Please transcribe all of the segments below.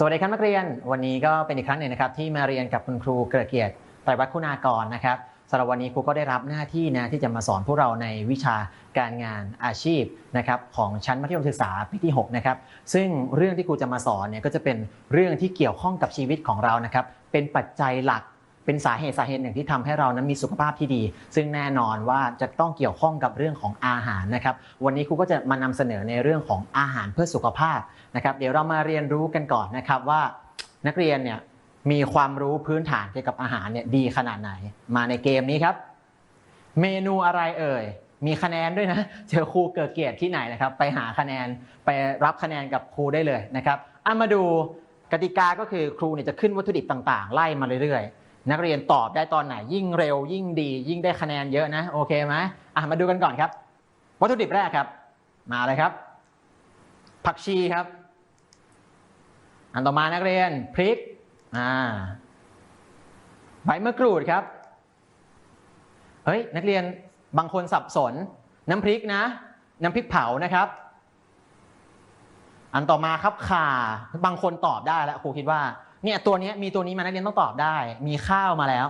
สวัสดีครับนักเรียนวันนี้ก็เป็นอีกครั้งหนึ่งนะครับที่มาเรียนกับคุณครูเกลเกียรติไตรวัฒน์คุณากรนะครับสำหรับวันนี้ครูก็ได้รับหน้าที่นะที่จะมาสอนพวกเราในวิชาการงานอาชีพนะครับของชั้นมัธยมศึกษาปีที่6นะครับซึ่งเรื่องที่ครูจะมาสอนเนี่ยก็จะเป็นเรื่องที่เกี่ยวข้องกับชีวิตของเรานะครับเป็นปัจจัยหลัก เป็นสาเหตุสาเหตุหนึ่งที่ทำให้เรานั้นมีสุขภาพที่ดี ซึ่งแน่นอนว่าจะต้องเกี่ยวข้องกับเรื่องของอาหารนะครับ วันนี้ครูก็จะมานำเสนอในเรื่องของอาหารเพื่อสุขภาพนะครับ เดี๋ยวเรามาเรียนรู้กันก่อนนะครับว่านักเรียนเนี่ยมีความรู้พื้นฐานเกี่ยวกับอาหารเนี่ยดีขนาดไหน มาในเกมนี้ครับ เมนูอะไรเอ่ยมีคะแนนด้วยนะเจอครูเกิดเกียรติที่ไหนนะครับ ไปหาคะแนนไปรับคะแนนกับครูได้เลยนะครับอะมาดูกติกาก็คือครูเนี่ยจะขึ้นวัตถุดิบต่างๆ ไล่มาเรื่อย นักเรียนตอบได้ตอนไหนยิ่งเร็ว ยิ่งดี ยิ่งได้คะแนนเยอะนะโอเคไหมอะมาดูกันก่อนครับ วัตถุดิบแรกครับ มาเลยครับ ผักชีครับ อันต่อมานักเรียนพริกอ่าใบมะกรูดครับเฮ้ยนักเรียนบางคนสับสน น้ำพริกนะ น้ำพริกเผานะครับ อันต่อมาครับข่าบางคนตอบได้แล้วครูคิดว่า เนี่ยตัวนี้มีตัวนี้มานักเรียนต้องตอบได้ มีข้าวมาแล้ว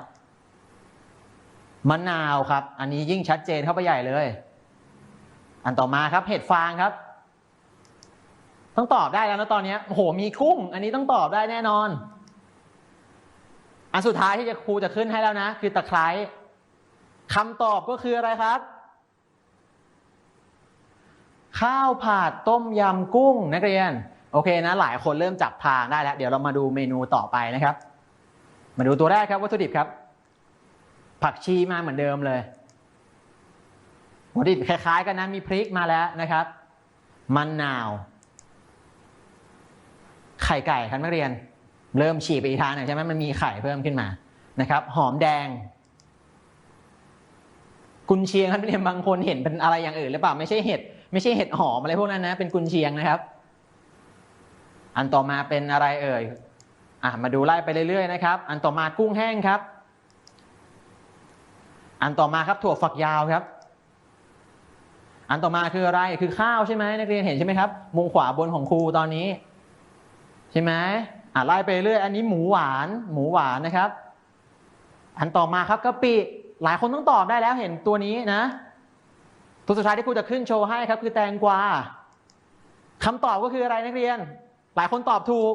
มะนาวครับ อันนี้ยิ่งชัดเจนเข้าไปใหญ่เลย อันต่อมาครับเห็ดฟางครับ ต้องตอบได้แล้วนะตอนนี้โอ้โหมีกุ้ง อันนี้ต้องตอบได้แน่นอน อันสุดท้ายที่จะครูจะขึ้นให้แล้วนะ คือตะไคร้คำตอบก็คืออะไรครับ ข้าวผัดต้มยำกุ้งนักเรียน โอเคนะหลายคนเริ่มจับทางได้แล้ว เดี๋ยวเรามาดูเมนูต่อไปนะครับ มาดูตัวแรกครับวัตถุดิบครับ ผักชีมาเหมือนเดิมเลยวัตถุดิบคล้ายๆกันนะมีพริกมาแล้วนะครับมะนนาว ไข่ไก่ครับนักเรียน เริ่มฉีกไปอีกทางหนึ่งใช่ไหมมันมีไข่เพิ่มขึ้นมานะครับ หอมแดง กุนเชียงครับนักเรียนบางคนเห็นเป็นอะไรอย่างอื่นหรือเปล่าไม่ใช่เห็ดไม่ใช่เห็ดหอมอะไรพวกนั้นนะ เป็นกุนเชียงนะครับ อันต่อมาเป็นอะไรเอ่ยอะมาดูไล่ไปเรื่อยๆนะครับ อันต่อมากุ้งแห้งครับ อันต่อมาครับถั่วฝักยาวครับ อันต่อมาคืออะไรคือข้าวใช่ไหมนักเรียนเห็นใช่ไหมครับมุมขวาบนของครูตอนนี้ ใช่ไหมอะไล่ไปเรื่อย อันนี้หมูหวาน หมูหวานนะครับ อันต่อมาครับกะปิหลายคนต้องตอบได้แล้วเห็นตัวนี้นะ ตัวสุดท้ายที่ครูจะขึ้นโชว์ให้ครับ คือแตงกวาคำตอบก็คืออะไรนักเรียน หลายคนตอบถูก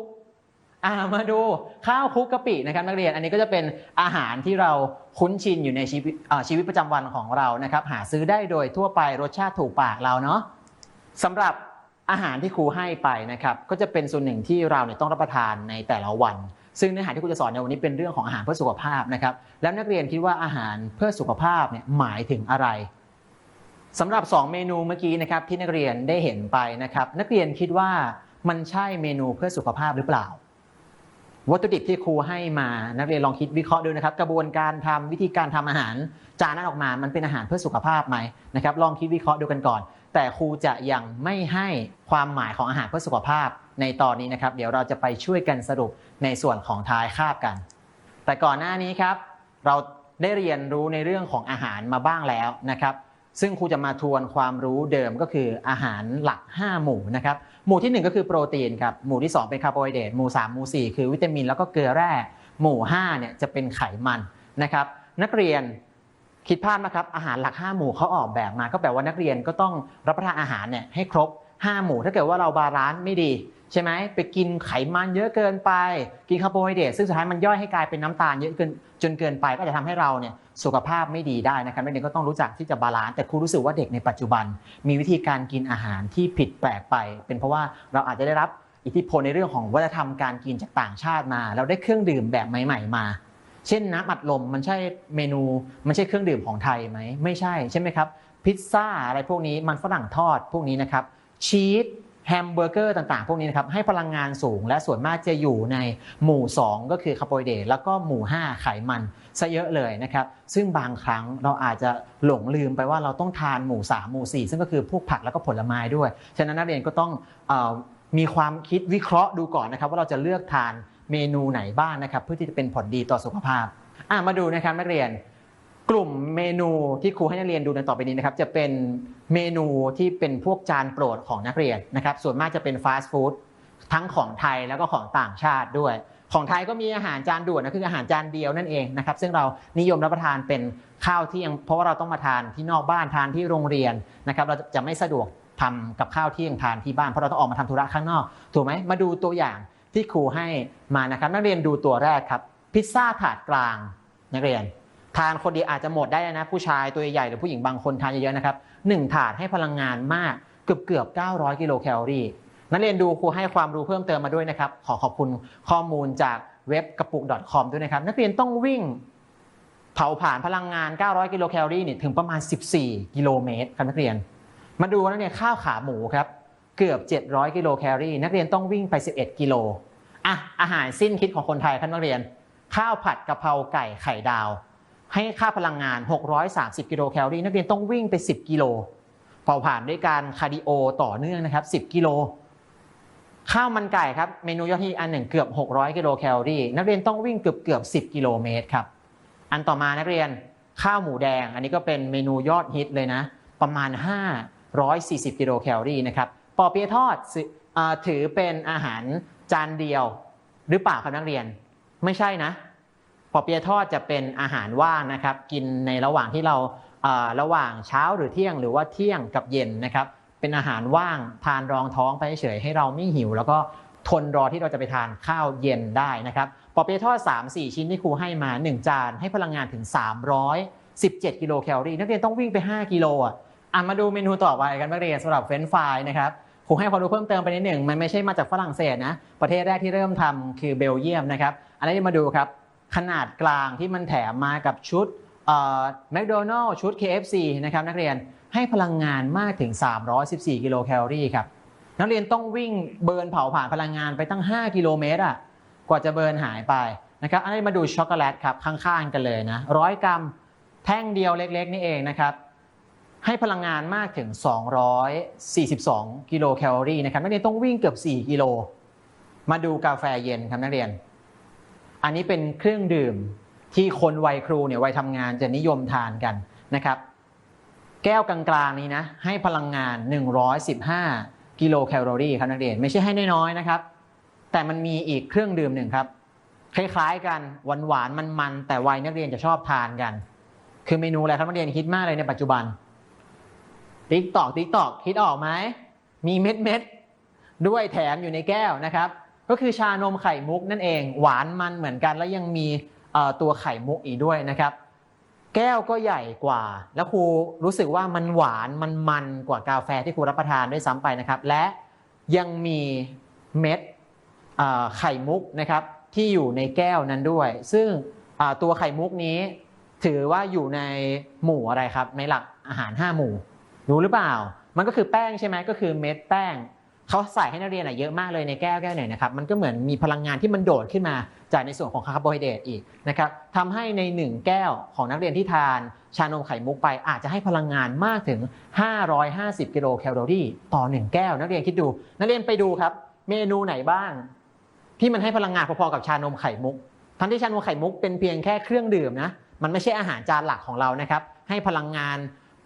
อ่ามาดูข้าวคลุกกะปินะครับนักเรียนอันนี้ก็จะเป็นอาหารที่เราคุ้นชินอยู่ในชีวิตชีวิตประจำวันของเรานะครับ หาซื้อได้โดยทั่วไปรสชาติถูกปากเราเนาะสำหรับอาหารที่ครูให้ไปนะครับก็จะเป็นส่วนหนึ่งที่เราเนี่ยต้องรับประทานในแต่ละวัน ซึ่งเนื้อหาที่ครูจะสอนในวันนี้เป็นเรื่องของอาหารเพื่อสุขภาพนะครับแล้วนักเรียนคิดว่าอาหารเพื่อสุขภาพเนี่ยหมายถึงอะไรสำหรับ 2 เมนูเมื่อกี้นะครับที่นักเรียนได้เห็นไปนะครับนักเรียนคิดว่า มันใช่เมนูเพื่อสุขภาพหรือเปล่า วัตถุดิบที่ครูให้มานักเรียนลองคิดวิเคราะห์ดูนะครับ กระบวนการทำวิธีการทำอาหาร จานนั้นออกมา มันเป็นอาหารเพื่อสุขภาพไหมนะครับ ลองคิดวิเคราะห์ดูกันก่อน แต่ครูจะยังไม่ให้ความหมายของอาหารเพื่อสุขภาพในตอนนี้นะครับ เดี๋ยวเราจะไปช่วยกันสรุปในส่วนของท้ายคาบกัน แต่ก่อนหน้านี้ครับ เราได้เรียนรู้ในเรื่องของอาหารมาบ้างแล้วนะครับ ซึ่งครูจะมาทวนความรู้เดิมก็คืออาหารหลัก 5 หมู่นะครับ หมู่ทีหนึ่1 ก็คือโปรตีนครับหมู่ที่ 2 เป็นคาร์โบไฮเดรตหมู่3หมู่ 4 คือวิตามินแล้วก็เกลือแร่หมู่5เนี่ยจะเป็นไขมันนะครับนักเรียนคิดภาพนะครับอาหารหลัก 5 หมู่เขาออกแบบมา ก็แปลว่านักเรียนก็ต้องรับประทานอาหารเนี่ยให้ครบ 5 หมู่ถ้าเกิดว่าเราบาลานซ์ไม่ดี ใช่ไหมไปกินไขมันเยอะเกินไป กินคาร์โบไฮเดรตซึ่งสุดท้ายมันย่อยให้กลายเป็นน้ำตาลเยอะเกินจนเกินไปก็จะทำให้เราเนี่ยสุขภาพไม่ดีได้นะครับนักเรียนก็ต้องรู้จักที่จะบาลานซ์แต่ครูรู้สึกว่าเด็กในปัจจุบัน มีวิธีการกินอาหารที่ผิดแปลกไป เป็นเพราะว่าเราอาจจะได้รับอิทธิพลในเรื่องของวัฒนธรรมการกินจากต่างชาติมา เราได้เครื่องดื่มแบบใหม่ ๆ มา เช่นน้ำอัดลมมันใช่เมนูมันใช่เครื่องดื่มของไทยไหมไม่ใช่ใช่ไหมครับพิซซ่าอะไรพวกนี้มันฝรั่งทอดพวกนี้นะครับชีส แฮมเบอร์เกอร์ต่างๆ พวกนี้นะครับให้พลังงานสูง และส่วนมากจะอยู่ในหมู่ 2 ก็คือคาร์โบไฮเดรตแล้วก็หมู่ 5 ไขมันซะเยอะเลยนะครับซึ่งบางครั้งเราอาจจะหลงลืมไปว่าเราต้องทานหมู่ 3 หมู่ 4 ซึ่งก็คือพวกผักแล้วก็ผลไม้ด้วย ฉะนั้นนักเรียนก็ต้องออมีความคิดวิเคราะห์ดูก่อนนะครับว่าเราจะเลือกทานเมนูไหนบ้างนะครับเพื่อที่จะเป็นผลดีต่อสุขภาพมาดูนะครับนักเรียน ลุ่มเมนูที่ครูให้นักเรียนดูในต่อไปนี้นะครับจะเป็นเมนูที่เป็นพวกจานโปรดของนักเรียนนะครับส่วนมากจะเป็นฟาสต์ฟู้ดทั้งของไทยแล้วก็ของต่างชาติด้วย ของไทยก็มีอาหารจานด่วนนะคืออาหารจานเดียวนั่นเองนะครับซึ่งเรานิยมรับประทานเป็นข้าวเที่ยงเพราะว่าเราต้องมาทานที่นอกบ้านทานที่โรงเรียนนะครับเราจะไม่สะดวกทำกับข้าวเที่ยงทานที่บ้านเพราะเราต้องออกมาทำธุระข้างนอกถูกไหมมาดูตัวอย่างที่ครูให้มานะครับนักเรียนดูตัวแรกครับพิซซ่าถาดกลางนักเรียน ทานคนเดียวอาจจะหมดได้นะผู้ชายตัวใหญ่หรือผู้หญิงบางคนทานเยอะๆนะครับหนึ่งถาดให้พลังงานมากเกือบเกือบ900 กิโลแคลอรี่นักเรียนดูครูให้ความรู้เพิ่มเติมมาด้วยนะครับ ขอขอบคุณข้อมูลจากเว็บกระปุก .com ด้วยนะครับ นักเรียนต้องวิ่งเผาผลาญพลังงาน 900 กิโลแคลอรี่เนี่ยถึงประมาณ 14 กิโลเมตรครับนักเรียน มาดูนักเรียนข้าวขาหมูครับเกือบ 700 กิโลแคลอรี่นักเรียนต้องวิ่งไป 11 กิโลอะอาหารสิ้นคิดของคนไทยครับนักเรียน ข้าวผัดกะเพราไก่ไข่ดาว ให้ค่าพลังงาน 630 กิโลแคลอรี่นักเรียนต้องวิ่งไป 10 กิโลเผาผลาญด้วยการคาร์ดิโอต่อเนื่องนะครับ 10 กิโล ข้าวมันไก่ครับ เมนูยอดฮิตอันหนึ่งเกือบ 600 กิโลแคลอรี่นักเรียนต้องวิ่งเกือบเกือบ 10 กิโลเมตรครับ อันต่อมานักเรียนข้าวหมูแดง อันนี้ก็เป็นเมนูยอดฮิตเลยนะ ประมาณ 540 กิโลแคลอรี่นะครับ ปอเปี๊ยะทอดถือเป็นอาหารจานเดียว หรือเปล่าครับนักเรียน ไม่ใช่นะ ปอเปียทอดจะเป็นอาหารว่างนะครับกินในระหว่างที่เราระหว่างเช้าหรือเที่ยงหรือว่าเที่ยงกับเย็นนะครับเป็นอาหารว่างทานรองท้องไปเฉยให้เราไม่หิว แล้วก็ทนรอที่เราจะไปทานข้าวเย็นได้นะครับปอเปียทอด 3-4 ชิ้นที่ครูให้มา 1 จานให้พลังงานถึง 317 กิโลแคลอรี่นักเรียนต้องวิ่งไป 5 กิโลอะอะมาดูเมนูต่อไปกันนักเรียนสำหรับเฟรนฟรายนะครับครูให้ความรู้เพิ่มเติมไปนิดหนึ่งมันไม่ใช่มาจากฝรั่งเศสนะประเทศแรกที่เริ่มทำคือเบลเยียมนะครับอันนี้มาดูครับ ขนาดกลางที่มันแถมมากับชุดแมคโดนัลล์ชุด KFC นะครับนักเรียนให้พลังงานมากถึง 314 กิโลแคลอรี่ครับนักเรียนต้องวิ่งเบิร์นเผาผ่านพลังงานไปตั้ง 5 กิโลเมตรอะกว่าจะเบิร์นหายไปนะครับอันนี้มาดูช็อกโกแลตครับข้างๆกันเลยนะร้อยกรัมแท่งเดียวเล็กๆ นี่เองนะครับให้พลังงานมากถึง 242 กิโลแคลอรี่นะครับนักเรียนต้องวิ่งเกือบ 4 กิโล มาดูกาแฟเย็นครับนักเรียน อันนี้เป็นเครื่องดื่มที่คนวัยครูเนี่ยวัยทำงานจะนิยมทานกันนะครับ แก้วกลางๆนี้นะให้พลังงาน 115 กิโลแคลอรี่ครับนักเรียนไม่ใช่ให้น้อยๆนะครับ แต่มันมีอีกเครื่องดื่มหนึ่งครับ คล้ายๆกันหวานๆมันๆแต่วัยนักเรียนจะชอบทานกัน คือเมนูอะไรครับนักเรียนฮิตมากเลยในปัจจุบันติ๊กตอกติ๊กตอกคิดออกไหมมีเม็ดเม็ดๆด้วยแถมอยู่ในแก้วนะครับ ก็คือชานมไข่มุกนั่นเอง หวานมันเหมือนกันแล้วยังมีตัวไข่มุกอีกด้วยนะครับ แก้วก็ใหญ่กว่า แล้วครูรู้สึกว่ามันหวานมันมันกว่ากาแฟที่ครูรับประทานด้วยซ้ำไปนะครับ และยังมีเม็ดไข่มุกนะครับที่อยู่ในแก้วนั้นด้วย ซึ่งตัวไข่มุกนี้ถือว่าอยู่ในหมู่อะไรครับ ในหลักอาหาร 5 หมู่ รู้หรือเปล่า มันก็คือแป้งใช่ไหมก็คือเม็ดแป้ง เขาใส่ให้นักเรียนอะเยอะมากเลยในแก้วแก้วหนึ่งนะครับมันก็เหมือนมีพลังงานที่มันโดดขึ้นมาจากในส่วนของคาร์โบไฮเดรตอีกนะครับทำให้ใน 1 แก้วของนักเรียนที่ทานชานมไข่มุกไปอาจจะให้พลังงานมากถึง 550 กิโลแคลอรี่ต่อ 1 แก้ว นักเรียนคิดดู นักเรียนไปดูครับ เมนูไหนบ้าง ที่มันให้พลังงานพอๆกับชานมไข่มุก ทั้งที่ชานมไข่มุกเป็นเพียงแค่เครื่องดื่มนะมันไม่ใช่อาหารจานหลักของเรานะครับให้พลังงาน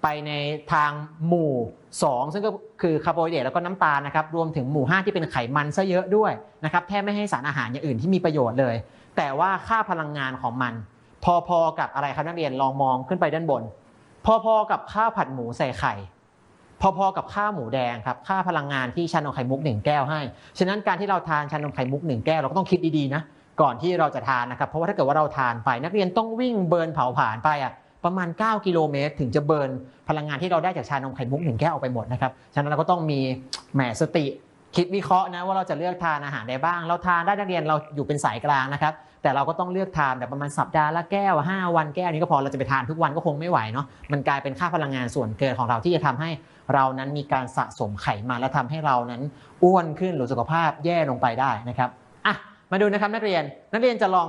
ไปในทางหมู่ 2 ซึ่งก็คือคาร์โบไฮเดรตแล้วก็น้ำตาลนะครับรวมถึงหมู่ 5 ที่เป็นไขมันซะเยอะด้วยนะครับแทบไม่ให้สารอาหารอย่างอื่นที่มีประโยชน์เลย แต่ว่าค่าพลังงานของมัน พอๆกับอะไรครับนักเรียนลองมองขึ้นไปด้านบน พอๆกับข้าวผัดหมูใส่ไข่ พอๆกับข้าวหมูแดงครับค่าพลังงานที่ชานมไข่มุกหนึ่งแก้วให้ฉะนั้นการที่เราทานชานมไข่มุกหนึ่งแก้วเราก็ต้องคิดดีๆนะก่อนที่เราจะทานนะครับเพราะว่าถ้าเกิดว่าเราทานไปนักเรียนต้องวิ่งเบิร์นเผาผลาญไปอะ ประมาณ 9 กิโลเมตร ถึงจะเบิร์นพลังงานที่เราได้จากชานมไข่มุกหนึ่งแก้วออกไปหมดนะครับฉะนั้นเราก็ต้องมีแหมสติคิดวิเคราะห์นะว่าเราจะเลือกทานอาหารใดบ้าง เราทานได้นักเรียนเราอยู่เป็นสายกลางนะครับ แต่เราก็ต้องเลือกทานแบบประมาณสัปดาห์ละแก้ว 5 วันแก้วนี้ก็พอเราจะไปทานทุกวันก็คงไม่ไหวเนาะมันกลายเป็นค่าพลังงานส่วนเกินของเราที่จะทำให้เรานั้นมีการสะสมไขมันและทำให้เรานั้นอ้วนขึ้นหรือสุขภาพแย่ลงไปได้นะครับอะมาดูนะครับนักเรียนนักเรียนจะลอง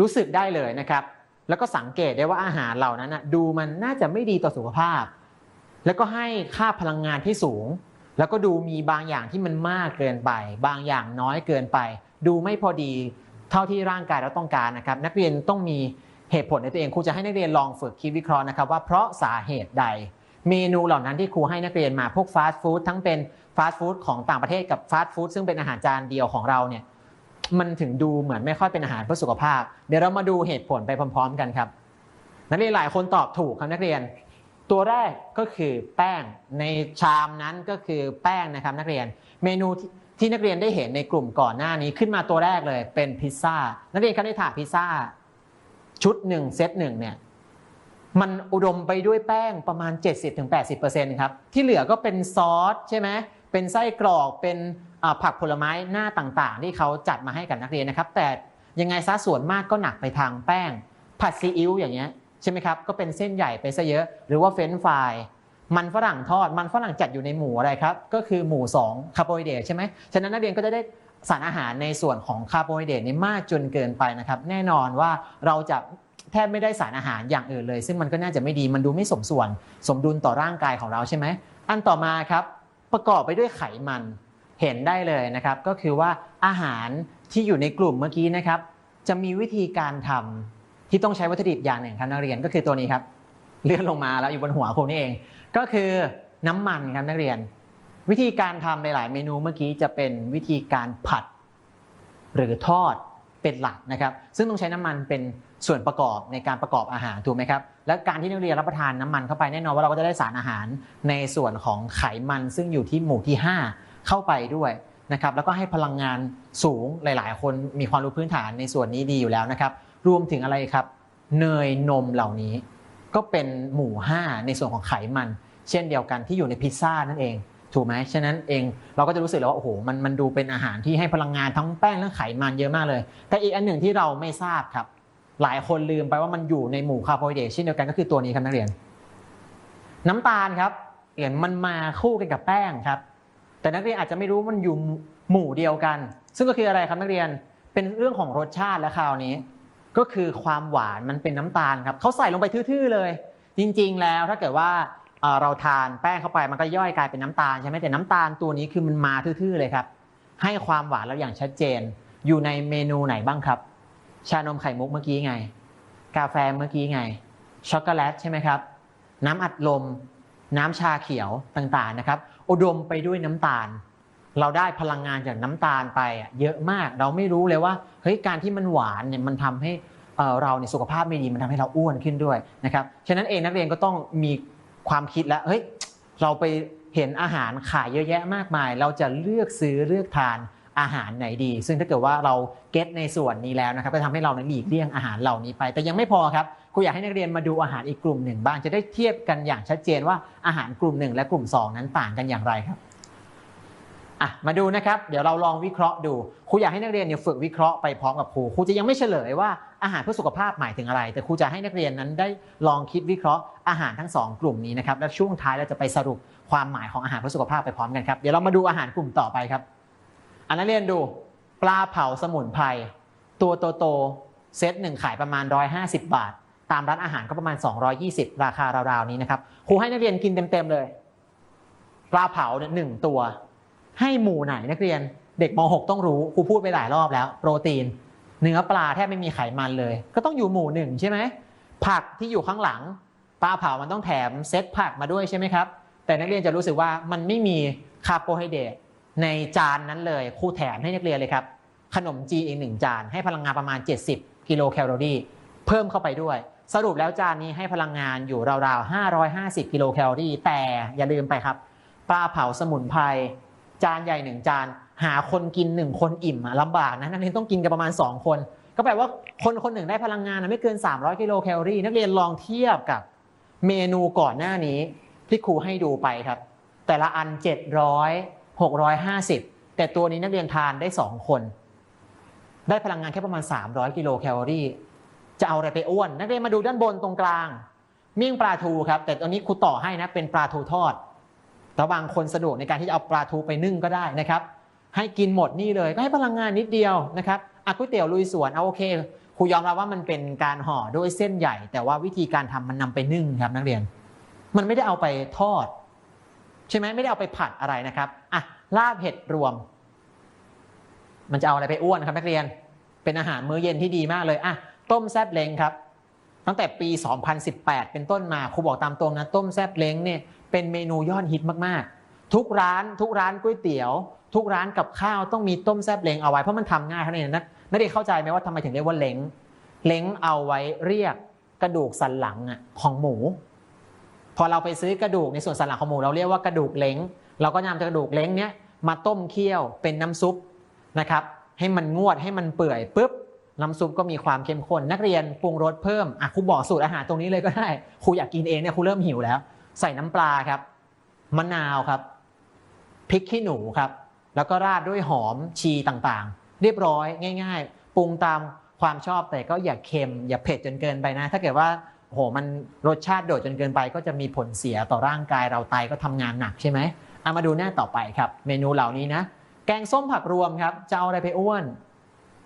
รู้สึกได้เลยนะครับ แล้วก็สังเกตได้ว่าอาหารเหล่านั้นนะดูมันน่าจะไม่ดีต่อสุขภาพ แล้วก็ให้ค่าพลังงานที่สูง แล้วก็ดูมีบางอย่างที่มันมากเกินไป บางอย่างน้อยเกินไป ดูไม่พอดีเท่าที่ร่างกายเราต้องการนะครับ นักเรียนต้องมีเหตุผลในตัวเองครูจะให้นักเรียนลองฝึกคิดวิเคราะห์นะครับ ว่าเพราะสาเหตุใด เมนูเหล่านั้นที่ครูให้นักเรียนมาพวกฟาสต์ฟู้ดทั้งเป็นฟฟาสต์ฟู้ดของต่างประเทศกับฟาสต์ฟู้ดซึ่งเป็นอาหารจานเดียวของเราเนี่ย มันถึงดูเหมือนไม่ค่อยเป็นอาหารเพื่อสุขภาพ เดี๋ยวเรามาดูเหตุผลไปพร้อม ๆ กันครับ นักเรียนหลายคนตอบถูกครับนักเรียน ตัวแรกก็คือแป้งในชามนั้นก็คือแป้งนะครับนักเรียน เมนูที่นักเรียนได้เห็นในกลุ่มก่อนหน้านี้ขึ้นมาตัวแรกเลยเป็นพิซซ่านักเรียนครับในถาดพิซซ่าชุดหนึ่งเซตหนึ่งเนี่ยมันอุดมไปด้วยแป้งประมาณ 70-80%ครับที่เหลือก็เป็นซอสใช่ไหม เป็นไส้กรอกเป็นผักผลไม้หน้าต่างๆ ที่เขาจัดมาให้กับนักเรียนนะครับ แต่ยังไงซะส่วนมากก็หนักไปทางแป้ง ผัดซีอิ๊วอย่างเงี้ยใช่ไหมครับก็เป็นเส้นใหญ่ไปซะเยอะ หรือว่าเฟรนฟรายมันฝรั่งทอดมันฝรั่งจัดอยู่ในหมูอะไรครับ ก็คือหมู2คาร์โบไฮเดรตใช่ไหมฉะนั้นนักเรียนก็จะได้สารอาหารในส่วนของคาร์โบไฮเดรตนี่มากจนเกินไปนะครับ แน่นอนว่าเราจะแทบไม่ได้สารอาหารอย่างอื่นเลย ซึ่งมันก็น่าจะไม่ดีมันดูไม่สมส่วน สมดุลต่อร่างกายของเราใช่ไหมอันต่อมาครับ ประกอบไปด้วยไขมันเห็นได้เลยนะครับ ก็คือว่าอาหารที่อยู่ในกลุ่มเมื่อกี้นะครับ จะมีวิธีการทำที่ต้องใช้วัตถุดิบอย่างหนึ่งครับนักเรียนก็คือตัวนี้ครับเลื่อนลงมาแล้วอยู่บนหัวครูนี่เอง ก็คือน้ำมันครับนักเรียน วิธีการทำในหลายเมนูเมื่อกี้จะเป็นวิธีการผัด หรือทอด เป็นหลักนะครับ ซึ่งต้องใช้น้ำมันเป็นส่วนประกอบในการประกอบอาหารถูกไหมครับและการที่นักเรียนรับประทานน้ำมันเข้าไปแน่นอนว่าเราก็จะได้สารอาหารในส่วนของไขมันซึ่งอยู่ที่หมู่ที่ 5 เข้าไปด้วยนะครับแล้วก็ให้พลังงานสูงหลาย ๆ คนมีความรู้พื้นฐานในส่วนนี้ดีอยู่แล้วนะครับรวมถึงอะไรครับ เนยนมเหล่านี้ ก็เป็นหมู่ 5 ในส่วนของไขมัน เช่นเดียวกันที่อยู่ในพิซซ่านั่นเอง ถูกไหมฉะนั้นเองเราก็จะรู้สึกแล้วว่าโอ้โหมันมันดูเป็นอาหารที่ให้พลังงานทั้งแป้งและไขมันเยอะมากเลย แต่อีกอันหนึ่งที่เราไม่ทราบครับ หลายคนลืมไปว่ามันอยู่ในหมู่คาร์โบไฮเดรตเช่นเดียวกันก็คือตัวนี้ครับนักเรียน น้ำตาลครับเห็นมันมาคู่กันกับแป้งครับ แต่นักเรียนอาจจะไม่รู้มันอยู่หมู่เดียวกัน ซึ่งก็คืออะไรครับนักเรียนเป็นเรื่องของรสชาติและคราวนี้ ก็คือความหวานมันเป็นน้ำตาลครับเขาใส่ลงไปทื่อๆเลย จริง ๆ แล้วถ้าเกิดว่า เราทานแป้งเข้าไปมันก็ย่อยกลายเป็นน้ำตาลใช่ไหมแต่น้ำตาลตัวนี้คือมันมาทื่อๆเลยครับ ให้ความหวานเราอย่างชัดเจน อยู่ในเมนูไหนบ้างครับ ชานมไข่มุกเมื่อกี้ไง กาแฟเมื่อกี้ไงช็อกโกแลตใช่ไหมครับ น้ำอัดลม น้ำชาเขียวต่างๆนะครับ อุดมไปด้วยน้ำตาล เราได้พลังงานจากน้ำตาลไปเยอะมากเราไม่รู้เลยว่าเฮ้ยการที่มันหวานเนี่ยมันทำให้เอ่อเราเนี่ยสุขภาพไม่ดีมันทำให้เราอ้วนขึ้นด้วยนะครับฉะนั้นเองนักเรียนก็ต้องมี ความคิดแล้วเฮ้ยเราไปเห็นอาหารขายเยอะแยะมากมาย เราจะเลือกซื้อเลือกทานอาหารไหนดี ซึ่งถ้าเกิดว่าเราเก็ตในส่วนนี้แล้วนะครับจะทำให้เราหนหลีกเลี่ยงอาหารเหล่านี้ไป แต่ยังไม่พอครับครูอยากให้นักเรียนมาดูอาหารอีกกลุ่มหนึ่งบ้างจะได้เทียบกันอย่างชัดเจนว่าอาหารกลุ่มหนึ่งและกลุ่มสองนั้นต่างกันอย่างไรครับ อะมาดูนะครับ เดี๋ยวเราลองวิเคราะห์ดูครูอยากให้นักเรียนเนี่ยฝึกวิเคราะห์ไปพร้อมกับครูครูจะยังไม่เฉลยว่าอาหารเพื่อสุขภาพหมายถึงอะไร แต่ครูจะให้นักเรียนนั้นได้ลองคิดวิเคราะห์อาหารทั้งสองกลุ่มนี้นะครับและช่วงท้ายเราจะไปสรุปความหมายของอาหารเพื่อสุขภาพไปพร้อมกันครับเดี๋ยวเรามาดูอาหารกลุ่มต่อไปครับอันนั้นเรียนดูปลาเผาสมุนไพรตัวโตๆเซตหนึ่งขายประมาณ 150 บาท ตามร้านอาหารก็ประมาณ 220 ราคาราวๆนี้นะครับครูให้นักเรียนกินเต็มๆเลย ปลาเผาเนี่ยหนึ่งตัว ให้หมู่ไหนนักเรียนเด็กม .6 ต้องรู้ครูพูดไปหลายรอบแล้ว โปรตีน เนื้อปลาแทบไม่มีไขมันเลย ก็ต้องอยู่หมู่หนึ่งใช่ไหมผักที่อยู่ข้างหลังปลาเผามันต้องแถมเซตผักมาด้วยใช่ไหกิครับ แต่นักเรียนจะรู้สึกว่ามันไม่มีคาร์โบไฮเดรตในจานนั้นเลยครูแถมให้นักเรียนเลยครับ ขนมจีนอีกหนึ่งจาน ให้พลังงานประมาณ 70 กิโลแคลอรี่ เพิ่มเข้าไปด้วย สรุปแล้วจานนี้ให้พลังงานอยู่ราวๆ 550 กิโลแคลอรี่ แต่อย่าลืมไปครับ ปลาเผาสมุนไพร จานใหญ่หนึ่งจาน หาคนกินหนึ่งคนอิ่มอะลำบากนะนักเรียนต้องกินกันประมาณ 2 คน ก็แปลว่าคนคนหนึ่งได้พลังงานนะไม่เกิน 300 กิโลแคลอรี่ นักเรียนลองเทียบกับเมนูก่อนหน้านี้ที่ครูให้ดูไปครับ แต่ละอัน 700 650 แต่ตัวนี้นักเรียนทานได้ 2 คน ได้พลังงานแค่ประมาณ 300 กิโลแคลอรี่ จะเอาอะไรไปอ้วน นักเรียนมาดูด้านบนตรงกลาง เมี่ยงปลาทูครับ แต่ตอนนี้ครูต่อให้นะเป็นปลาทูทอด แต่บางคนสะดวกในการที่จะเอาปลาทูไปนึ่งก็ได้นะครับ ให้กินหมดนี่เลยก็ให้พลังงานนิดเดียวนะครับอะก๋วยเตี๋ยวลุยสวนเอาโอเคครูยอมรับว่ามันเป็นการห่อด้วยเส้นใหญ่ แต่ว่าวิธีการทำมันนำไปนึ่งครับนักเรียน มันไม่ได้เอาไปทอด ใช่ไหมไม่ได้เอาไปผัดอะไรนะครับอะลาบเห็ดรวม มันจะเอาอะไรไปอ้วนครับนักเรียน เป็นอาหารมื้อเย็นที่ดีมากเลยอะต้มแซบเล้งครับ ตั้งแต่ปี 2018 เป็นต้นมาครูบอกตามตรงนะต้มแซบเล้งเนี่ย เป็นเมนูยอดฮิตมากๆ ทุกร้านทุกร้านก๋วยเตี๋ยว ทุกร้านกับข้าวต้องมีต้มแซ่บเล้งเอาไว้เพราะมันทำง่ายเท่านั้นนะนักเรียนเข้าใจไหมว่าทำไมถึงเรียกว่าเล้งเล้งเอาไว้เรียกกระดูกสันหลังอะของหมู พอเราไปซื้อกระดูกในส่วนสันหลังของหมู เราเรียกว่ากระดูกเล้งเราก็นำกระดูกเล้งเนี้ยมาต้มเคี่ยวเป็นน้ำซุปนะครับให้มันงวดให้มันเปื่อยปุ๊บน้ำซุปก็มีความเข้มข้นนักเรียนปรุงรสเพิ่มอะครูบอกสูตรอาหารตรงนี้เลยก็ได้ครูอยากกินเองเนี่ยครูเริ่มหิวแล้ว ใส่น้ำปลาครับ มะนาวครับพริกขี้หนูครับ แล้วก็ราดด้วยหอมชีต่างๆ เรียบร้อยง่าย ๆ ปรุงตามความชอบแต่ก็อย่าเค็ม อย่าเผ็ดจนเกินไปนะ ถ้าเกิดว่าโหมันรสชาติโดดจนเกินไปก็จะมีผลเสียต่อร่างกายเราไตก็ทำงานหนักใช่ไหมเอามาดูหน้าต่อไปครับ เมนูเหล่านี้นะ แกงส้มผักรวมครับจะเอาอะไรไปอ้วน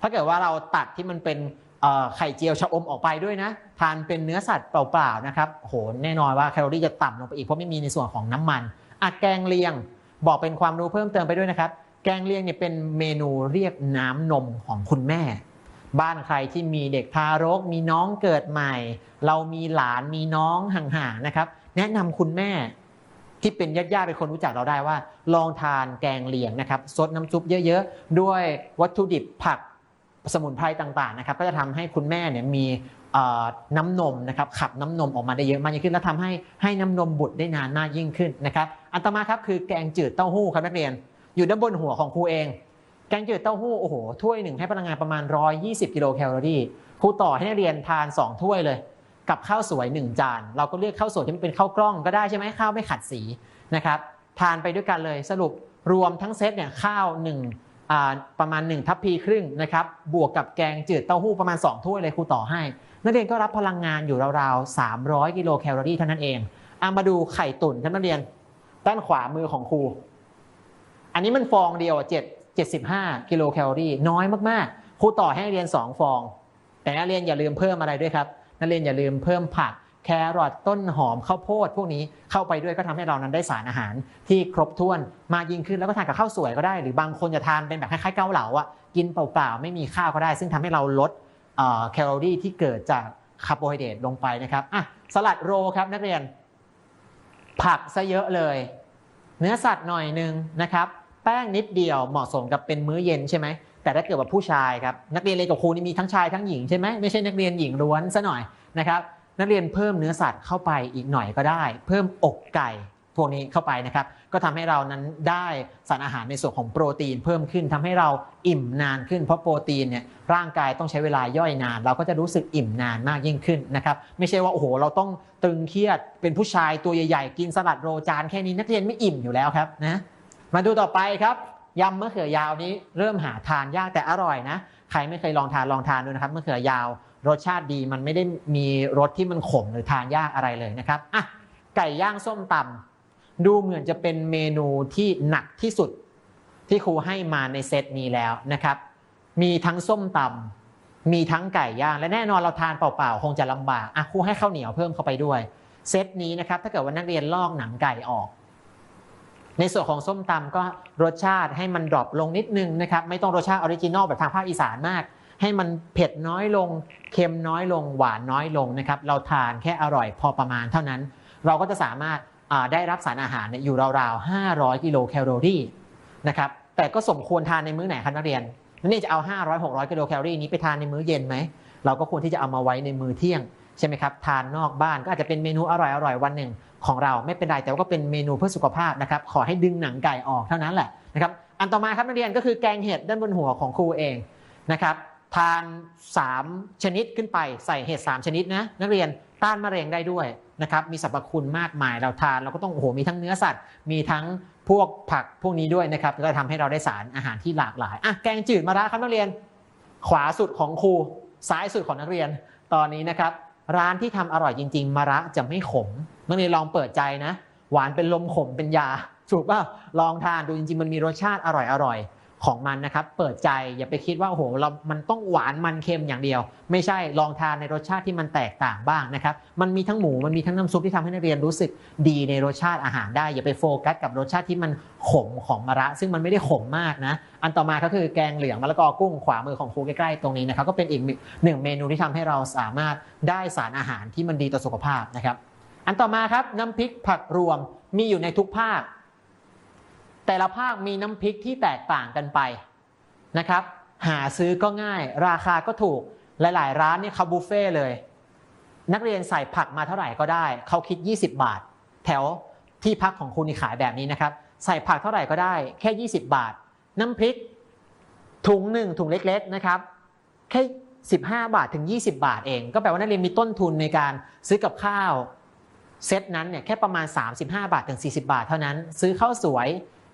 ถ้าเกิดว่าเราตัดที่มันเป็น ไข่เจียวชะอมออกไปด้วยนะ ทานเป็นเนื้อสัตว์เปล่าๆนะครับโหแน่นอนว่าแคลอรี่จะต่ำลงไปอีกเพราะไม่มีในส่วนของน้ำมันอะแกงเลียงบอกเป็นความรู้เพิ่มเติมไปด้วยนะครับ แกงเลียงเนี่ยเป็นเมนูเรียกน้ำนมของคุณแม่ บ้านใครที่มีเด็กทารก มีน้องเกิดใหม่ เรามีหลานมีน้องห่างๆนะครับ แนะนำคุณแม่ที่เป็นญาติๆเป็นคนรู้จักเราได้ว่า ลองทานแกงเลียงนะครับซดน้ำซุปเยอะ ๆ ด้วยวัตถุดิบผัก สมุนไพรต่างๆนะครับก็จะทำให้คุณแม่เนี่ยมีน้ำนมนะครับขับน้ำนมออกมาได้เยอะมากยิ่งขึ้น และทำให้ให้น้ำนมบุตรได้นานมากยิ่งขึ้นนะครับอันต่อมาครับคือแกงจืดเต้าหู้ครับนักเรียน อยู่ด้านบนหัวของครูเอง แกงจืดเต้าหู้โอ้โหถ้วยหนึ่งให้พลังงานประมาณ 120 กิโลแคลอรี่ครูต่อให้นักเรียนทาน 2 ถ้วยเลย กับข้าวสวย 1 จาน เราก็เลือกข้าวสวยที่มันเป็นข้าวกล้องก็ได้ใช่ไหมข้าวไม่ขัดสีนะครับทานไปด้วยกันเลยสรุปรวมทั้งเซตเนี่ยข้าว1อ่า ประมาณ1ทัพพีครึ่งนะครับบวกกับแกงจืดเต้าหู้ประมาณ 2 ถ้วยเลยครูต่อให้ นักเรียนก็รับพลังงานอยู่ราวๆ 300 กิโลแคลอรี่เท่านั้นเองเอามาดูไข่ตุ๋นครับนักเรียน ด้านขวามือของครู อันนี้มันฟองเดียวอะ7 75กิโลแคลอรี่น้อยมากๆครูต่อให้นักเรียน 2 ฟอง แต่นักเรียนอย่าลืมเพิ่มอะไรด้วยครับนักเรียนอย่าลืมเพิ่มผัก แครอทต้นหอมข้าวโพดพวกนี้เข้าไปด้วยก็ทำให้เรานั้นได้สารอาหารที่ครบถ้วนมากยิ่งขึ้นแล้วก็ทานกับข้าวสวยก็ได้ หรือบางคนจะทานเป็นแบบคล้ายๆเกาเหลาอะกินเปล่าๆไม่มีข้าวก็ได้ ซึ่งทำให้เราลดแคลอรี่ที่เกิดจากคาร์โบไฮเดรตลงไปนะครับอะสลัดโรครับนักเรียน ผักซะเยอะเลย เนื้อสัตว์หน่อยหนึงนะครับ แป้งนิดเดียวเหมาะสมกับเป็นมื้อเย็นใช่ไหมแต่ถ้าเกิดว่าผู้ชายครับนักเรียนเรียนกับครูนี่มีทั้งชายทั้งหญิงใช่ไหมไม่ใช่นักเรียนหญิงล้วนซะหน่อยนะครับ นักเรียนเพิ่มเนื้อสัตว์เข้าไปอีกหน่อยก็ได้ เพิ่มอกไก่พวกนี้เข้าไปนะครับ ก็ทำให้เรานั้นได้สารอาหารในส่วนของโปรตีนเพิ่มขึ้นทำให้เราอิ่มนานขึ้นเพราะโปรตีนเนี่ยร่างกายต้องใช้เวลาย่อยนาน เราก็จะรู้สึกอิ่มนานมากยิ่งขึ้นนะครับไม่ใช่ว่าโอ้โหเราต้องตึงเครียดเป็นผู้ชายตัวใหญ่ๆ กินสลัดโรจานแค่นี้นักเรียนไม่อิ่มอยู่แล้วครับนะมาดูต่อไปครับยำมะเขือยาวนี้เริ่มหาทานยากแต่อร่อยนะใครไม่เคยลองทานลองทานดูนะครับมะเขือยาว รสชาติดีมันไม่ได้มีรสที่มันขมหรือทานยากอะไรเลยนะครับอะไก่ย่างส้มตำดูเหมือนจะเป็นเมนูที่หนักที่สุดที่ครูให้มาในเซตนี้แล้วนะครับ มีทั้งส้มตำมีทั้งไก่ย่างและแน่นอนเราทานเปล่าๆ คงจะลำบากอะครูให้ข้าวเหนียวเพิ่มเข้าไปด้วย เซตนี้นะครับ ถ้าเกิดว่านักเรียนลอกหนังไก่ออก ในส่วนของส้มตำก็รสชาติให้มันดรอปลงนิดนึงนะครับ ไม่ต้องรสชาติออริจินอลแบบทางภาคอีสานมาก ให้มันเผ็ดน้อยลง เค็มน้อยลง หวานน้อยลงนะครับ เราทานแค่อร่อยพอประมาณเท่านั้น เราก็จะสามารถได้รับสารอาหารอยู่ราวๆ 500 กิโลแคลอรี่นะครับ แต่ก็สมควรทานในมื้อไหนครับนักเรียนนักเรียนจะเอา 500 600 กิโลแคลอรี่นี้ไปทานในมื้อเย็นไหม เราก็ควรที่จะเอามาไว้ในมื้อเที่ยงใช่ไหมครับ ทานนอกบ้านก็อาจจะเป็นเมนูอร่อยๆวันหนึ่งของเราไม่เป็นไร แต่ว่าก็เป็นเมนูเพื่อสุขภาพนะครับ ขอให้ดึงหนังไก่ออกเท่านั้นแหละนะครับ อันต่อมาครับนักเรียนก็คือแกงเห็ดด้านบนหัวของครูเองนะครับ ทาน 3 ชนิดขึ้นไปใส่เห็ด3 ชนิดนะนักเรียนต้านมะเร็งได้ด้วยนะครับมีสรรพคุณมากมายเราทานเราก็ต้องโอ้โหมีทั้งเนื้อสัตว์ มีทั้งพวกผักพวกนี้ด้วยนะครับก็ทำให้เราได้สารอาหารที่หลากหลายอะแกงจืดมะระครับนักเรียน ขวาสุดของครูซ้ายสุดของนักเรียนตอนนี้นะครับ ร้านที่ทำอร่อยจริง ๆมะระจะไม่ขมนักเรียนลองเปิดใจนะ หวานเป็นลมขมเป็นยาถูกป่าลองทานดูจริงๆ มันมีรสชาติอร่อยๆ ของมันนะครับ เปิดใจอย่าไปคิดว่าโอ้โหเรา มันต้องหวานมันเค็มอย่างเดียว ไม่ใช่ลองทานในรสชาติที่มันแตกต่างบ้างนะครับ มันมีทั้งหมูมันมีทั้งน้ำซุปที่ทำให้นักเรียนรู้สึกดีในรสชาติอาหารได้ อย่าไปโฟกัสกับรสชาติที่มันขมของมะระ ซึ่งมันไม่ได้ขมมากนะ อันต่อมาก็คือแกงเหลืองมะละกอกุ้งขวามือของครูใกล้ๆตรงนี้นะครับก็เป็นอีกหนึ่งเมนูที่ทำให้เราสามารถได้สารอาหารที่มันดีต่อสุขภาพนะครับอันต่อมาครับน้ำพริกผักรวมมีอยู่ในทุกภาค แต่ละภาคมีน้ำพริกที่แตกต่างกันไปนะครับ หาซื้อก็ง่าย ราคาก็ถูกหลาย ๆ ร้านเนี่ยเขาบุฟเฟ่เลย นักเรียนใส่ผักมาเท่าไหร่ก็ได้ เขาคิด 20 บาท แถวที่พักของคุณขายแบบนี้นะครับ ใส่ผักเท่าไหร่ก็ได้แค่ 20 บาท น้ำพริกถุงหนึ่งถุงเล็ก ๆ นะครับ แค่ 15 บาทถึง 20 บาทเอง ก็แปลว่านักเรียนมีต้นทุนในการซื้อกับข้าวเซตนั้นเนี่ยแค่ประมาณ 35 บาทถึง 40 บาทเท่านั้น ซื้อข้าวสวย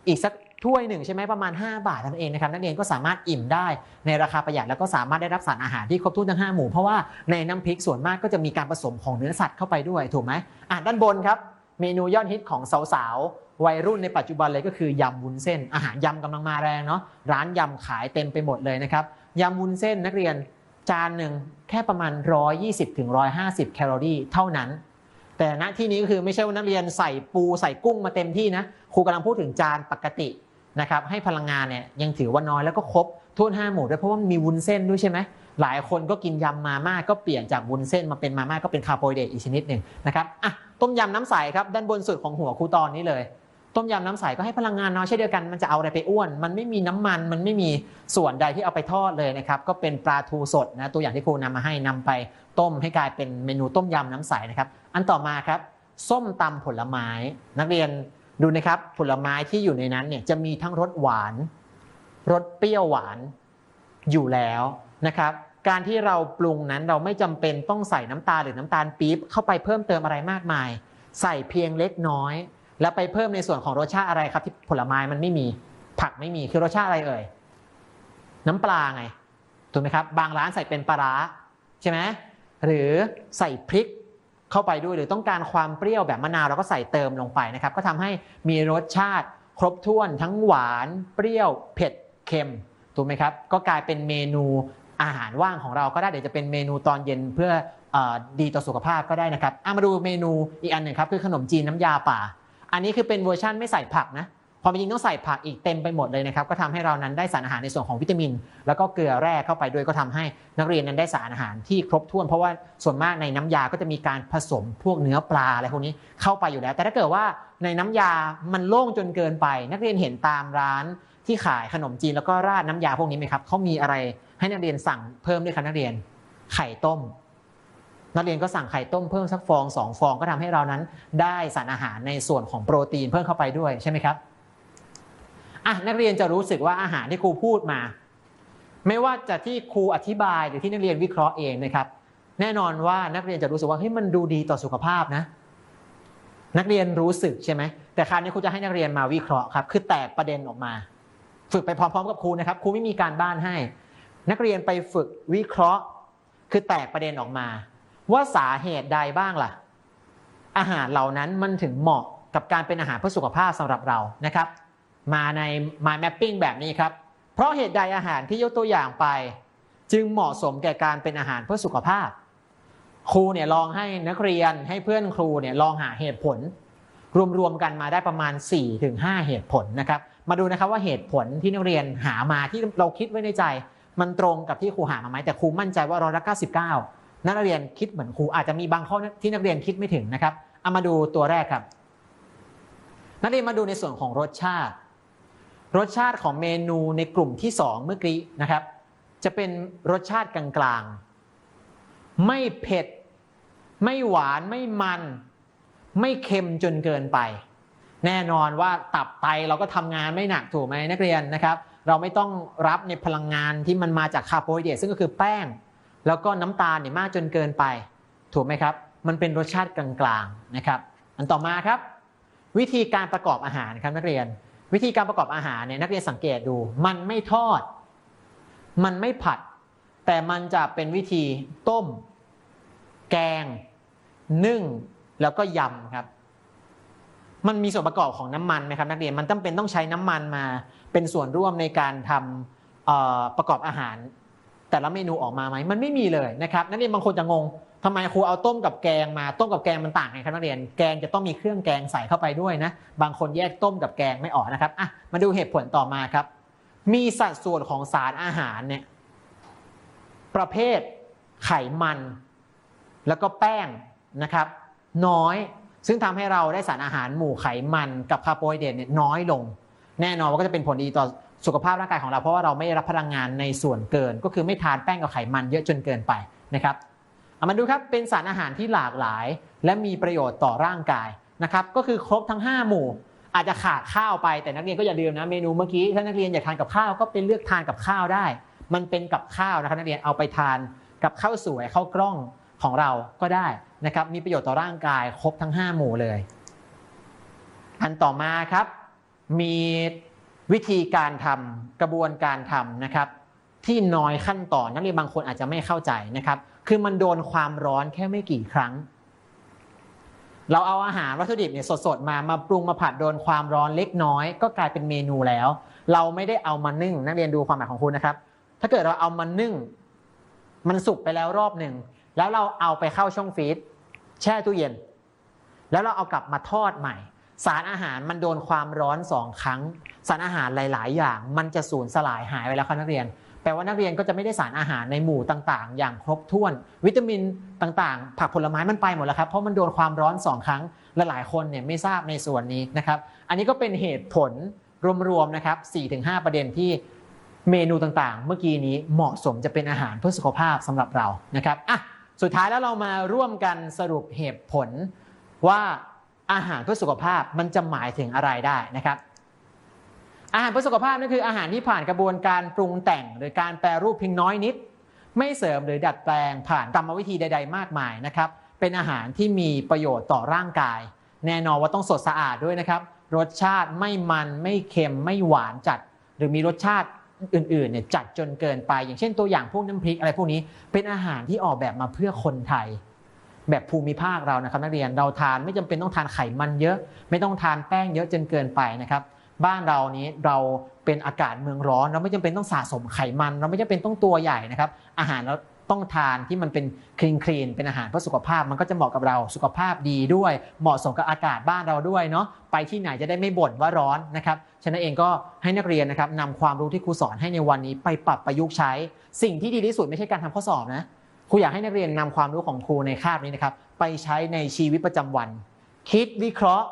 อีกสักถ้วยหนึ่งใช่ไหมประมาณ 5 บาทเท่านั้นเองนะครับนักเรียนก็สามารถอิ่มได้ในราคาประหยัดแล้วก็สามารถได้รับสารอาหารที่ครบถ้วนทั้ง5หมู่เพราะว่าในน้ำพริกส่วนมากก็จะมีการผสมของเนื้อสัตว์เข้าไปด้วยถูกไหมอะด้านบนครับ เมนูยอดฮิตของสาวๆวัยรุ่นในปัจจุบันเลยก็คือยำวุ้นเส้น อาหารยำกำลังมาแรงเนาะร้านยำขายเต็มไปหมดเลยนะครับยำวุ้นเส้นนักเรียนจานหนึ่งแค่ประมาณ 120ถึง150 แคลอรี่เท่านั้น แต่ณที่นี้ก็คือไม่ใช่ว่านักเรียนใส่ปูใส่กุ้งมาเต็มที่นะครูกำลังพูดถึงจานปกตินะครับให้พลังงานเนี่ยยังถือว่าน้อยแล้วก็ครบทุ่นห้าหมู่ด้วยเพราะว่ามีวุ้นเส้นด้วยใช่ไหมหลายคนก็กินยำมาม่าก็เปลี่ยนจากวุ้นเส้นมาเป็นมาม่าก็เป็นคาร์โบไฮเดรตอีกชนิดหนึ่งนะครับอะต้มยำน้ำใสครับด้านบนสุดของหัวครูตอนนี้เลย ต้มยำน้ำใสก็ให้พลังงานน้อยเช่นเดียวกันมันจะเอาอะไรไปอ้วน มันไม่มีน้ำมันมันไม่มีส่วนใดที่เอาไปทอดเลยนะครับก็เป็นปลาทูสดนะตัวอย่างที่ครูนำมาให้นำไปต้มให้กลายเป็นเมนูต้มยำน้ำใสนะครับ อันต่อมาครับ ส้มตำผลไม้ นักเรียนดูนะครับผลไม้ที่อยู่ในนั้นเนี่ยจะมีทั้งรสหวานรสเปรี้ยวหวานอยู่แล้วนะครับ การที่เราปรุงนั้นเราไม่จำเป็นต้องใส่น้ำตาลหรือน้ำตาลปี๊บเข้าไปเพิ่มเติมอะไรมากมาย ใส่เพียงเล็กน้อย แล้วไปเพิ่มในส่วนของรสชาติอะไรครับ ที่ผลไม้มันไม่มีผักไม่มีคือรสชาติอะไรเอ่ยน้ำปลาไงถูกไหมครับ บางร้านใส่เป็นปลาร้าใช่ไหม หรือใส่พริกเข้าไปด้วยหรือต้องการความเปรี้ยวแบบมะนาวเราก็ใส่เติมลงไปนะครับ ก็ทำให้มีรสชาติครบถ้วนทั้งหวานเปรี้ยว เผ็ดเค็มถูกไหมครับ ก็กลายเป็นเมนูอาหารว่างของเราก็ได้เดี๋ยวจะเป็นเมนูตอนเย็นเพื่ออดีต่อสุขภาพก็ได้นะครับอะมาดูเมนูอีกอันหนึ่งครับคือขนมจีนน้ำยาป่า อันนี้คือเป็นเวอร์ชั่นไม่ใส่ผักนะ ความจริงต้องใส่ผักอีกเต็มไปหมดเลยนะครับก็ทำให้เรานั้นได้สารอาหารในส่วนของวิตามิน แล้วก็เกลือแร่เข้าไปด้วยก็ทำให้นักเรียนนั้นได้สารอาหารที่ครบถ้วน เพราะว่าส่วนมากในน้ำยาก็จะมีการผสมพวกเนื้อปลาอะไรพวกนี้เข้าไปอยู่แล้ว แต่ถ้าเกิดว่าในน้ำยามันโล่งจนเกินไป นักเรียนเห็นตามร้านที่ขายขนมจีนแล้วก็ราดน้ำยาพวกนี้ไหมครับเขามีอะไรให้นักเรียนสั่งเพิ่มด้วยครับนักเรียนไข่ต้มนักเรียนก็สั่งไข่ต้มเพิ่มสักฟองสองฟองก็ทำให้เรานั้น ได้สารอาหารในส่วนของโปรตีนเพิ่มเข้าไปด้วยใช่ไหมครับ อะนักเรียนจะรู้สึกว่าอาหารที่ครูพูดมา ไม่ว่าจะที่ครูอธิบายหรือที่นักเรียนวิเคราะห์เองนะครับ แน่นอนว่านักเรียนจะรู้สึกว่าเฮ้ยมันดูดีต่อสุขภาพนะ นักเรียนรู้สึกใช่ไหมแต่คราวนี้ครูจะให้นักเรียนมาวิเคราะห์ครับ คือแตกประเด็นออกมา ฝึกไปพร้อมๆกับครูนะครับครูไม่มีการบ้านให้ นักเรียนไปฝึกวิเคราะห์ คือแตกประเด็นออกมา ว่าสาเหตุใดบ้างล่ะ อาหารเหล่านั้นมันถึงเหมาะกับการเป็นอาหารเพื่อสุขภาพสำหรับเรานะครับ มาใน mind mapping แบบนี้ครับ เพราะเหตุใดอาหารที่ยกตัวอย่างไป จึงเหมาะสมแก่การเป็นอาหารเพื่อสุขภาพ ครูเนี่ยลองให้นักเรียนให้เพื่อนครูเนี่ยลองหาเหตุผล รวมๆกันมาได้ประมาณ 4-5 เหตุผลนะครับ มาดูนะครับว่าเหตุผลที่นักเรียนหามาที่เราคิดไว้ในใจ มันตรงกับที่ครูหามาไหมแต่ครูมั่นใจว่าร้อยละ99 นักเรียนคิดเหมือนครูอาจจะมีบางข้อที่นักเรียนคิดไม่ถึงนะครับเอามาดูตัวแรกครับนักเรียนมาดูในส่วนของรสชาติ รสชาติของเมนูในกลุ่มที่ 2 เมื่อกี้นะครับ จะเป็นรสชาติกลางๆ ไม่เผ็ด ไม่หวานไม่มัน ไม่เค็มจนเกินไป แน่นอนว่าตับไตเราก็ทำงานไม่หนักถูกไหมนักเรียนนะครับ เราไม่ต้องรับในพลังงานที่มันมาจากคาร์โบไฮเดรตซึ่งก็คือแป้ง แล้วก็น้ำตาลเนี่ยมากจนเกินไป ถูกไหมครับ มันเป็นรสชาติกลางๆนะครับ อันต่อมาครับ วิธีการประกอบอาหารครับนักเรียน วิธีการประกอบอาหารเนี่ยนักเรียนสังเกตดู มันไม่ทอด มันไม่ผัด แต่มันจะเป็นวิธีต้ม แกง นึ่ง แล้วก็ยำครับ มันมีส่วนประกอบของน้ำมันไหมครับ นักเรียนมันจำเป็นต้องใช้น้ำมันมาเป็นส่วนร่วมในการทำประกอบอาหาร แต่ละเมนูออกมาไหมมันไม่มีเลยนะครับ นักเรียนบางคนจะงง ทำไมครูเอาต้มกับแกงมาต้มกับแกงมันต่างกันครับนักเรียนแกงจะต้องมีเครื่องแกงใส่เข้าไปด้วยนะ บางคนแยกต้มกับแกงไม่ออกนะครับอะมาดูเหตุผลต่อมาครับ มีสัดส่วนของสารอาหารเนี่ยประเภทไขมัน แล้วก็แป้งนะครับ น้อยซึ่งทำให้เราได้สารอาหารหมู่ไขมันกับคาร์โบไฮเดรตเนี่ยน้อยลง แน่นอนว่าก็จะเป็นผลดีต่อสุขภาพร่างกายของเราเพราะว่าเราไม่ได้รับพลังงานในส่วนเกิน ก็คือไม่ทานแป้งกับไขมันเยอะจนเกินไปนะครับ เอามาดูครับเป็นสารอาหารที่หลากหลาย และมีประโยชน์ต่อร่างกายนะครับก็คือครบทั้ง 5 หมู่ อาจจะขาดข้าวไปแต่นักเรียนก็อย่าลืมนะเมนูเมื่อกี้ถ้านักเรียนอยากทานกับข้าวก็เป็นเลือกทานกับข้าวได้ มันเป็นกับข้าวนะครับนักเรียนเอาไปทานกับข้าวสวยข้าวกล้องของเราก็ได้นะครับมีประโยชน์ต่อร่างกายครบทั้ง 5 หมู่เลย อันต่อมาครับ มีวิธีการทำกระบวนการทำนะครับ ที่น้อยขั้นตอนนักเรียนบางคนอาจจะไม่เข้าใจนะครับ คือมันโดนความร้อนแค่ไม่กี่ครั้ง เราเอาอาหารวัตถุดิบเนี่ยสดๆมามาปรุงมาผัดโดนความร้อนเล็กน้อย ก็กลายเป็นเมนูแล้ว เราไม่ได้เอามานึ่งนักเรียนดูความหมายของคุณนะครับ ถ้าเกิดเราเอามานึ่ง มันสุกไปแล้วรอบหนึ่งแล้วเราเอาไปเข้าช่องฟรีซแช่ตู้เย็น แล้วเราเอากลับมาทอดใหม่ สารอาหารมันโดนความร้อนสองครั้ง สารอาหารหลาย ๆ อย่าง มันจะสูญสลายหายไปแล้วครับนักเรียน แปลว่านักเรียนก็จะไม่ได้สารอาหารในหมู่ต่างๆ อย่างครบถ้วน วิตามินต่างๆ ผักผลไม้มันไปหมดแล้วครับ เพราะมันโดนความร้อนสองครั้งและหลายคนเนี่ยไม่ทราบในส่วนนี้นะครับ อันนี้ก็เป็นเหตุผลรวมๆนะครับ 4-5 ประเด็นที่เมนูต่างๆ เมื่อกี้นี้เหมาะสมจะเป็นอาหารเพื่อสุขภาพสำหรับเรานะครับอะสุดท้ายแล้วเรามาร่วมกันสรุปเหตุผลว่าอาหารเพื่อสุขภาพมันจะหมายถึงอะไรได้นะครับ อาหารเพื่อสุขภาพนั่นคืออาหารที่ผ่านกระบวนการปรุงแต่ง หรือการแปรรูปเพียงน้อยนิด ไม่เสริมหรือดัดแปลงผ่านกรรมวิธีใด ๆ มากมายนะครับเป็นอาหารที่มีประโยชน์ต่อร่างกาย แน่นอนว่าต้องสดสะอาดด้วยนะครับ รสชาติไม่มันไม่เค็มไม่หวานจัด หรือมีรสชาติอื่นๆเนี่ยจัดจนเกินไป อย่างเช่นตัวอย่างพวกน้ำพริกอะไรพวกนี้เป็นอาหารที่ออกแบบมาเพื่อคนไทย แบบภูมิภาคเรานะครับนักเรียนเราทานไม่จำเป็นต้องทานไขมันเยอะ ไม่ต้องทานแป้งเยอะจนเกินไปนะครับ บ้านเรานี้เราเป็นอากาศเมืองร้อน เราไม่จำเป็นต้องสะสมไขมัน เราไม่จำเป็นต้องตัวใหญ่นะครับ อาหารเราต้องทานที่มันเป็นคลีนคลีนเป็นอาหารเพื่อสุขภาพมันก็จะเหมาะกับเราสุขภาพดีด้วย เหมาะสมกับอากาศบ้านเราด้วยเนาะไปที่ไหนจะได้ไม่บ่นว่าร้อนนะครับฉะนั้นเองก็ให้นักเรียนนะครับนำความรู้ที่ครูสอนให้ในวันนี้ไปปรับประยุกต์ใช้ สิ่งที่ดีที่สุดไม่ใช่การทำข้อสอบนะครูอยากให้นักเรียนนำความรู้ของครูในคาบนี้นะครับไปใช้ในชีวิตประจำวัน คิดวิเคราะห์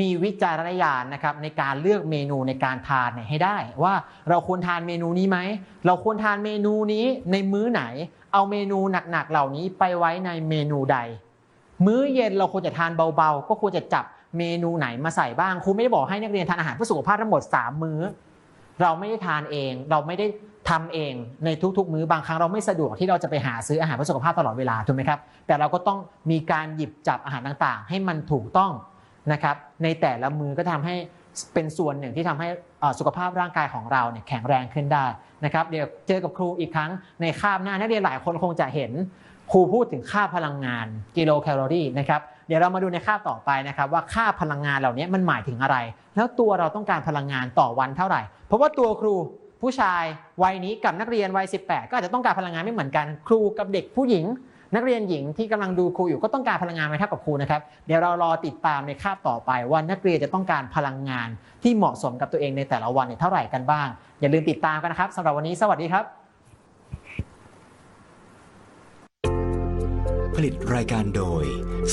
มีวิจารณญาณนะครับในการเลือกเมนูในการทานเนี่ยให้ได้ ว่าเราควรทานเมนูนี้ไหม เราควรทานเมนูนี้ในมื้อไหน เอาเมนูหนักๆเหล่านี้ไปไว้ในเมนูใด มื้อเย็นเราควรจะทานเบาๆ ก็ควรจะจับเมนูไหนมาใส่บ้างครูไม่ได้บอกให้นักเรียนทานอาหารเพื่อสุขภาพทั้งหมด 3 มื้อ เราไม่ได้ทานเอง เราไม่ได้ทำเองในทุกๆ มื้อบางครั้งเราไม่สะดวกที่เราจะไปหาซื้ออาหารเพื่อสุขภาพตลอดเวลาถูกไหมครับแต่เราก็ต้องมีการหยิบจับอาหารต่างๆ ให้มันถูกต้อง นะครับในแต่ละมือก็ทำให้เป็นส่วนหนึ่งที่ทำให้สุขภาพร่างกายของเราเนี่ยแข็งแรงขึ้นได้นะครับเดี๋ยวเจอกับครูอีกครั้งในคาบหน้านักเรียนหลายคนคงจะเห็นครูพูดถึงค่าพลังงานกิโลแคลอรี่นะครับเดี๋ยวเรามาดูในคาบต่อไปนะครับว่าค่าพลังงานเหล่านี้มันหมายถึงอะไร แล้วตัวเราต้องการพลังงานต่อวันเท่าไหร่ เพราะว่าตัวครูผู้ชายวัยนี้กับนักเรียนวัย 18 ก็อาจจะต้องการพลังงานไม่เหมือนกัน ครูกับเด็กผู้หญิง นักเรียนหญิงที่กำลังดูครูอยู่ก็ต้องการพลังงานไม่เท่ากับครูนะครับ เดี๋ยวเรารอติดตามในคาบต่อไปว่านักเรียนจะต้องการพลังงานที่เหมาะสมกับตัวเองในแต่ละวันเนี่ยเท่าไหร่กันบ้าง อย่าลืมติดตามกันนะครับสำหรับวันนี้สวัสดีครับ ผลิตรายการโดย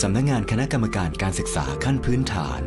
สำนักงานคณะกรรมการการศึกษาขั้นพื้นฐาน